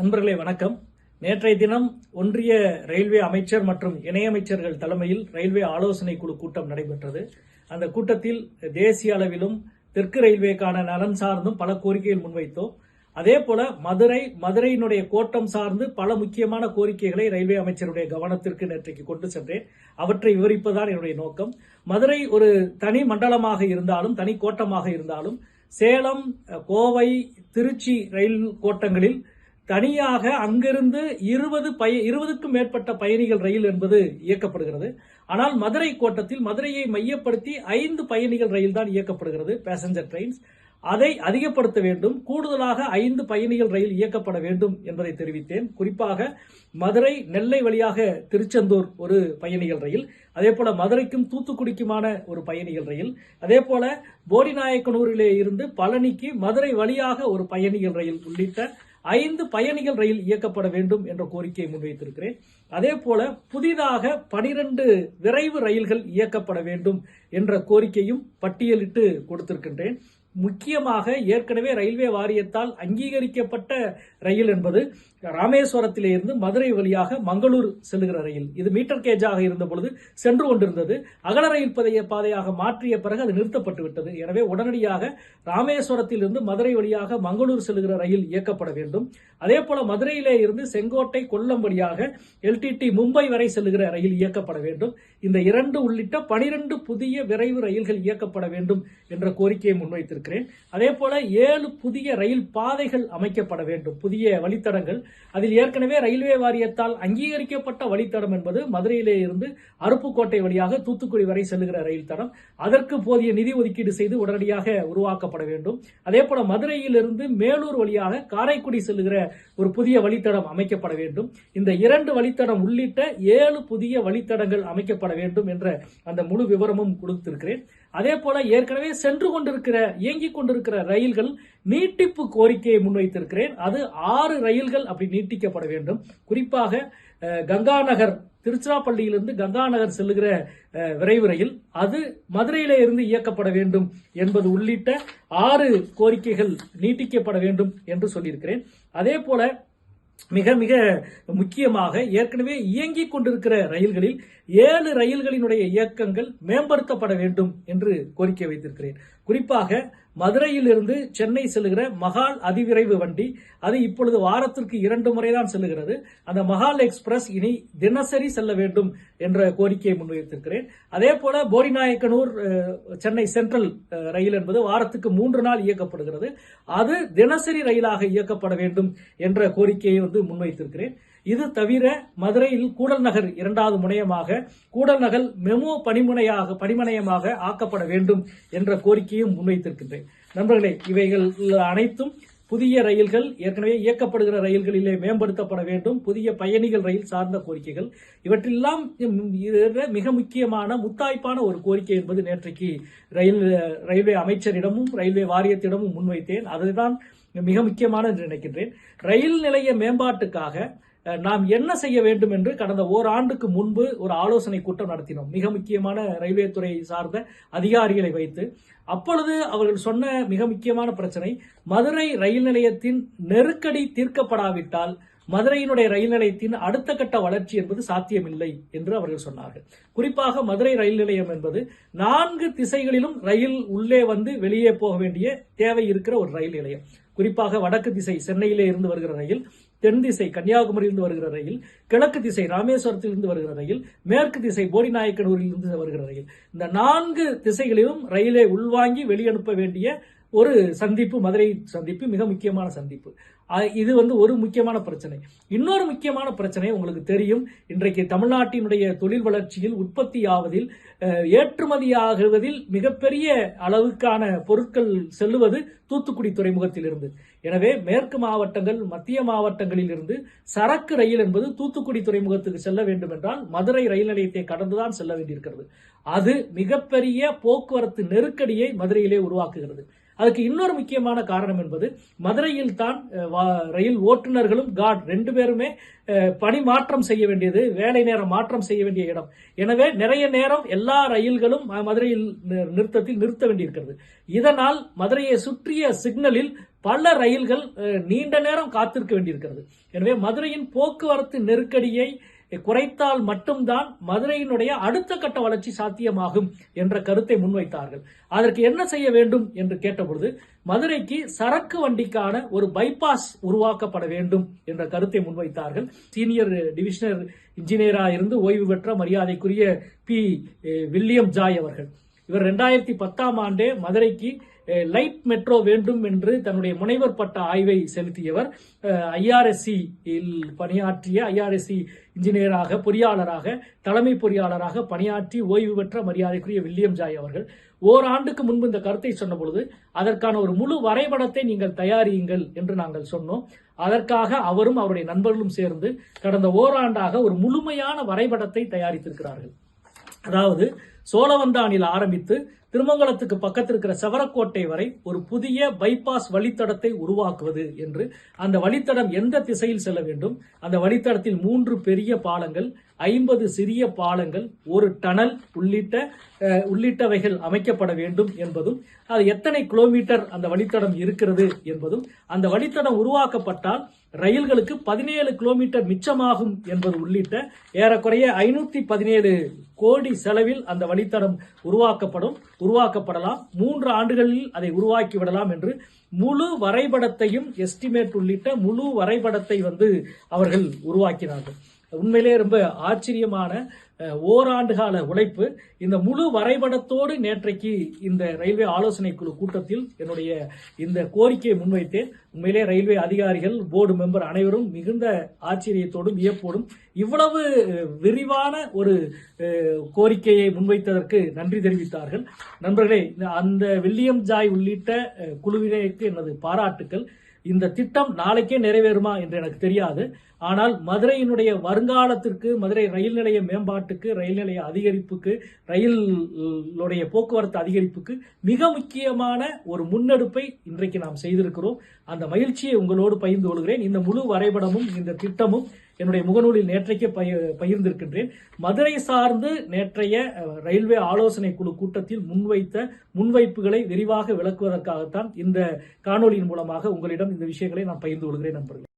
நண்பர்களே வணக்கம். நேற்றைய தினம் ஒன்றிய ரயில்வே அமைச்சர் மற்றும் இணையமைச்சர்கள் தலைமையில் ரயில்வே ஆலோசனை குழு கூட்டம் நடைபெற்றது. அந்த கூட்டத்தில் தேசிய அளவிலும் தெற்கு ரயில்வேக்கான நலன் சார்ந்தும் பல கோரிக்கைகள் முன்வைத்தோம். அதே போல மதுரை மதுரையினுடைய கோட்டம் சார்ந்து பல முக்கியமான கோரிக்கைகளை ரயில்வே அமைச்சருடைய கவனத்திற்கு நேற்றைக்கு கொண்டு சென்றேன். அவற்றை விவரிப்பதான் என்னுடைய நோக்கம். மதுரை ஒரு தனி மண்டலமாக இருந்தாலும் தனி கோட்டமாக இருந்தாலும் சேலம் கோவை திருச்சி ரயில் கோட்டங்களில் தனியாக அங்கிருந்து இருபது பய இருபதுக்கும் மேற்பட்ட பயணிகள் ரயில் என்பது இயக்கப்படுகிறது. ஆனால் மதுரை கோட்டத்தில் மதுரையை மையப்படுத்தி ஐந்து பயணிகள் ரயில் தான் இயக்கப்படுகிறது பேசஞ்சர் ட்ரெயின்ஸ் அதை அதிகப்படுத்த வேண்டும். கூடுதலாக ஐந்து பயணிகள் ரயில் இயக்கப்பட வேண்டும் என்பதை தெரிவித்தேன். குறிப்பாக மதுரை நெல்லை வழியாக திருச்செந்தூர் ஒரு பயணிகள் ரயில் அதே போல மதுரைக்கும் தூத்துக்குடிக்குமான ஒரு பயணிகள் ரயில் அதே போல போடிநாயக்கனூரிலே இருந்து பழனிக்கு மதுரை வழியாக ஒரு பயணிகள் ரயில் உள்ளிட்ட ஐந்து பயணிகள் ரயில் இயக்கப்பட வேண்டும் என்ற கோரிக்கையை முன்வைத்திருக்கிறேன். அதே போல புதிதாக பனிரெண்டு விரைவு ரயில்கள் இயக்கப்பட வேண்டும் என்ற கோரிக்கையும் பட்டியலிட்டு கொடுத்திருக்கின்றேன். முக்கியமாக ஏற்கனவே ரயில்வே வாரியத்தால் அங்கீகரிக்கப்பட்ட ரயில் என்பது ராமேஸ்வரத்திலிருந்து மதுரை வழியாக மங்களூர் செல்லுகிற ரயில். இது மீட்டர் கேஜாக இருந்த பொழுது சென்று கொண்டிருந்தது. அகல ரயில் பதைய பாதையாக மாற்றிய பிறகு அது நிறுத்தப்பட்டு விட்டது. எனவே உடனடியாக ராமேஸ்வரத்தில் இருந்து மதுரை வழியாக மங்களூர் செல்லுகிற ரயில் இயக்கப்பட வேண்டும். அதே போல மதுரையிலே இருந்து செங்கோட்டை கொல்லம் வழியாக எல்டிடி மும்பை வரை செல்லுகிற ரயில் இயக்கப்பட வேண்டும். இந்த இரண்டு உள்ளிட்ட பனிரெண்டு புதிய விரைவு ரயில்கள் இயக்கப்பட வேண்டும் என்ற கோரிக்கையை இருக்கிறேன் அதே போல ஏழு புதிய ரயில் பாதைகள் அமைக்கப்பட வேண்டும். புதிய வழித்தடங்கள். அதில் ஏற்கனவே ரயில்வே வாரியத்தால் அங்கீகரிக்கப்பட்ட வழித்தடம் என்பது மதுரையிலே இருந்து அருப்புக்கோட்டை வழியாக தூத்துக்குடி வரை செல்லுகிற ரயில் தடம். அதற்கு போதிய நிதி ஒதுக்கீடு செய்து உடனடியாக உருவாக்கப்பட வேண்டும். அதே போல மதுரையிலிருந்து மேலூர் வழியாக காரைக்குடி செல்லுகிற ஒரு புதிய வழித்தடம் அமைக்கப்பட வேண்டும். இந்த இரண்டு வழித்தடம் உள்ளிட்ட ஏழு புதிய வழித்தடங்கள் அமைக்கப்பட வேண்டும் என்ற அந்த முழு விவரமும் கொடுத்திருக்கிறேன். அதே போல ஏற்கனவே சென்று கொண்டிருக்கிற இயங்கிக் கொண்டிருக்கிற ரயில்கள் நீட்டிப்பு கோரிக்கையை முன்வைத்திருக்கிறேன். அது ஆறு ரயில்கள் அப்படி நீட்டிக்கப்பட வேண்டும். குறிப்பாக கங்காநகர் கங்கா நகர் திருச்சிராப்பள்ளியிலிருந்து கங்கா நகர் செல்லுகிற விரைவு ரயில் அது மதுரையில இருந்து இயக்கப்பட வேண்டும் என்பது உள்ளிட்ட ஆறு கோரிக்கைகள் நீட்டிக்கப்பட வேண்டும் என்று சொல்லியிருக்கிறேன். அதே போல மிக மிக முக்கியமாக ஏற்கனவே இயங்கிக் கொண்டிருக்கிற ரயில்களில் ஏழு ரயில்களினுடைய இயக்கங்கள் மேம்படுத்தப்பட வேண்டும் என்று கோரிக்கை வைத்திருக்கிறேன். குறிப்பாக மதுரையிலிருந்து சென்னை செல்லுகிற மகால் அதிவிரைவு வண்டி அது இப்பொழுது வாரத்திற்கு இரண்டு முறைதான் செல்லுகிறது. அந்த மகால் எக்ஸ்பிரஸ் இனி தினசரி செல்ல வேண்டும் என்ற கோரிக்கையை முன்வைத்திருக்கிறேன். அதே போல போரிநாயக்கனூர் சென்னை சென்ட்ரல் ரயில் என்பது வாரத்துக்கு மூன்று நாள் இயக்கப்படுகிறது. அது தினசரி ரயிலாக இயக்கப்பட வேண்டும் என்ற கோரிக்கையை வந்து முன்வைத்திருக்கிறேன். இது தவிர மதுரையில் கூடல் நகர் இரண்டாவது முனையமாக கூடல் நகர் மெமோ பணிமுனையாக பணிமனையமாக ஆக்கப்பட வேண்டும் என்ற கோரிக்கையும் முன்வைத்திருக்கின்றேன். நண்பர்களே இவைகள் அனைத்தும் புதிய ரயில்கள் ஏற்கனவே இயக்கப்படுகிற ரயில்களிலே மேம்படுத்தப்பட வேண்டும். புதிய பயணிகள் ரயில் சார்ந்த கோரிக்கைகள். இவற்றெல்லாம் மிக முக்கியமான முத்தாய்ப்பான ஒரு கோரிக்கை என்பது நேற்றைக்கு ரயில் ரயில்வே அமைச்சரிடமும் ரயில்வே வாரியத்திடமும் முன்வைத்தேன். அதுதான் மிக முக்கியமான என்று நினைக்கின்றேன். ரயில் நிலைய மேம்பாட்டுக்காக நாம் என்ன செய்ய வேண்டும் என்று கடந்த ஓராண்டுக்கு முன்பு ஒரு ஆலோசனை கூட்டம் நடத்தினோம். மிக முக்கியமான ரயில்வே துறை சார்ந்த அதிகாரிகளை வைத்து. அப்பொழுது அவர்கள் சொன்ன மிக முக்கியமான பிரச்சனை மதுரை ரயில் நிலையத்தின் நெருக்கடி தீர்க்கப்படாவிட்டால் மதுரையினுடைய ரயில் நிலையத்தின் அடுத்த கட்ட வளர்ச்சி என்பது சாத்தியமில்லை என்று அவர்கள் சொன்னார்கள். குறிப்பாக மதுரை ரயில் நிலையம் என்பது நான்கு திசைகளிலும் ரயில் உள்ளே வந்து வெளியே போக வேண்டிய தேவை இருக்கிற ஒரு ரயில் நிலையம். குறிப்பாக வடக்கு திசை சென்னையிலே இருந்து வருகிற ரயில் தென் திசை கன்னியாகுமரியிலிருந்து வருகிற ரயில் கிழக்கு திசை ராமேஸ்வரத்திலிருந்து வருகிற ரயில் மேற்கு திசை போடிநாயக்கனூரிலிருந்து வருகிற ரயில். இந்த நான்கு திசைகளிலும் ரயிலை உள்வாங்கி வெளியனுப்ப வேண்டிய ஒரு சந்திப்பு மதுரை சந்திப்பு மிக முக்கியமான சந்திப்பு. இது வந்து ஒரு முக்கியமான பிரச்சனை. இன்னொரு முக்கியமான பிரச்சனை உங்களுக்கு தெரியும். இன்றைக்கு தமிழ்நாட்டினுடைய தொழில் வளர்ச்சியில் உற்பத்தி ஆவதில் ஏற்றுமதியாகுவதில் மிகப்பெரிய அளவுக்கான பொருட்கள் செல்லுவது தூத்துக்குடி துறைமுகத்திலிருந்து. எனவே மேற்கு மாவட்டங்கள் மத்திய மாவட்டங்களில் இருந்து சரக்கு ரயில் என்பது தூத்துக்குடி துறைமுகத்துக்கு செல்ல வேண்டும் என்றால் மதுரை ரயில் நிலையத்தை கடந்துதான் செல்ல வேண்டியிருக்கிறது. அது மிகப்பெரிய போக்குவரத்து நெருக்கடியை மதுரையிலே உருவாக்குகிறது. அதுக்கு இன்னொரு முக்கியமான காரணம் என்பது மதுரையில் தான் வா- ரயில் ஓட்டுநர்களும் கார்டு ரெண்டு பேருமே பணி மாற்றம் செய்ய வேண்டியது வேலை நேரம் மாற்றம் செய்ய வேண்டிய இடம். எனவே நிறைய நேரம் எல்லா ரயில்களும் மதுரையில் நிறுத்தத்தில் நிறுத்த வேண்டியிருக்கிறது. இதனால் மதுரையை சுற்றிய சிக்னலில் பல ரயில்கள் நீண்ட நேரம் காத்திருக்க வேண்டியிருக்கிறது. எனவே மதுரையின் போக்குவரத்து நெருக்கடியை குறைத்தால் மட்டும்தான் மதுரையினுடைய அடுத்த கட்ட வளர்ச்சி சாத்தியமாகும் என்ற கருத்தை முன்வைத்தார்கள். அதற்கு என்ன செய்ய வேண்டும் என்று கேட்டபொழுது மதுரைக்கு சரக்கு வண்டிக்கான ஒரு பைபாஸ் உருவாக்கப்பட வேண்டும் என்ற கருத்தை முன்வைத்தார்கள். சீனியர் டிவிஷனர் இன்ஜினியரா இருந்து ஓய்வு பெற்ற மரியாதைக்குரிய பி வில்லியம் ஜாய் அவர்கள். இவர் ரெண்டாயிரத்தி பத்தாம் ஆண்டே மதுரைக்கு லைட் மெட்ரோ வேண்டும் என்று தன்னுடைய முனைவர் பட்ட ஆய்வை செலுத்தியவர் ஐஆர்எஸ்சி பணியாற்றிய ஐஆர்எஸ்சி இன்ஜினியராக பொறியாளராக தலைமை பொறியாளராக பணியாற்றி ஓய்வு பெற்ற மரியாதைக்குரிய வில்லியம் ஜாய் அவர்கள். ஓராண்டுக்கு முன்பு இந்த கருத்தை சொன்ன பொழுது அதற்கான ஒரு முழு வரைபடத்தை நீங்கள் தயாரியுங்கள் என்று நாங்கள் சொன்னோம். அதற்காக அவரும் அவருடைய நண்பர்களும் சேர்ந்து கடந்த ஓராண்டாக ஒரு முழுமையான வரைபடத்தை தயாரித்திருக்கிறார்கள். அதாவது சோழவந்தானில் ஆரம்பித்து திருமங்கலத்துக்கு பக்கத்தில் இருக்கிற செவரக்கோட்டை வரை ஒரு புதிய பைபாஸ் வழித்தடத்தை உருவாக்குவது என்று அந்த வழித்தடம் எந்த திசையில் செல்ல வேண்டும்? அந்த வழித்தடத்தில் மூன்று பெரிய பாலங்கள் ஐம்பது சிறிய பாலங்கள் ஒரு டனல் உள்ளிட்ட உள்ளிட்டவைகள் அமைக்கப்பட வேண்டும் என்பதும் அது எத்தனை கிலோமீட்டர் அந்த வழித்தடம் இருக்கிறது என்பதும் அந்த வழித்தடம் உருவாக்கப்பட்டால் ரயில்களுக்கு பதினேழு கிலோமீட்டர் மிச்சமாகும் என்பது உள்ளிட்ட ஏறக்குறைய ஐநூத்தி பதினேழு கோடி செலவில் அந்த வழித்தடம் உருவாக்கப்படும் உருவாக்கப்படலாம். மூன்று ஆண்டுகளில் அதை உருவாக்கி விடலாம் என்று முழு வரைபடத்தையும் எஸ்டிமேட் உள்ளிட்ட முழு வரைபடத்தை வந்து அவர்கள் உருவாக்கினார்கள். உண்மையிலே ரொம்ப ஆச்சரியமான ஓராண்டு கால உழைப்பு. இந்த முழு வரைபடத்தோடு நேற்றைக்கு இந்த ரயில்வே ஆலோசனை குழு கூட்டத்தில் என்னுடைய இந்த கோரிக்கையை முன்வைத்தேன். உண்மையிலே ரயில்வே அதிகாரிகள் போர்டு மெம்பர் அனைவரும் மிகுந்த ஆச்சரியத்தோடும் வியப்போடும் இவ்வளவு விரிவான ஒரு கோரிக்கையை முன்வைத்ததற்கு நன்றி தெரிவித்தார்கள். நண்பர்களே அந்த வில்லியம் ஜாய் உள்ளிட்ட குழுவினருக்கு எனது பாராட்டுக்கள். இந்த திட்டம் நாளைக்கே நிறைவேறுமா என்று எனக்கு தெரியாது. ஆனால் மதுரையினுடைய வருங்காலத்திற்கு மதுரை ரயில் நிலைய மேம்பாட்டுக்கு ரயில் நிலைய அதிகரிப்புக்கு ரயிலுடைய போக்குவரத்து அதிகரிப்புக்கு மிக முக்கியமான ஒரு முன்னெடுப்பை இன்றைக்கு நாம் செய்திருக்கிறோம். அந்த மகிழ்ச்சியை உங்களோடு பகிர்ந்து கொள்கிறேன். இந்த முழு வரைபடமும் இந்த திட்டமும் என்னுடைய முகநூலில் நேற்றைக்கே பகிர்ந்திருக்கின்றேன். மதுரை சார்ந்து நேற்றைய ரயில்வே ஆலோசனை குழு கூட்டத்தில் முன்வைத்த முன்வைப்புகளை விரிவாக விளக்குவதற்காகத்தான் இந்த காணொலியின் மூலமாக உங்களிடம் இந்த விஷயங்களை நான் பகிர்ந்து கொள்கிறேன் நண்பர்கள்.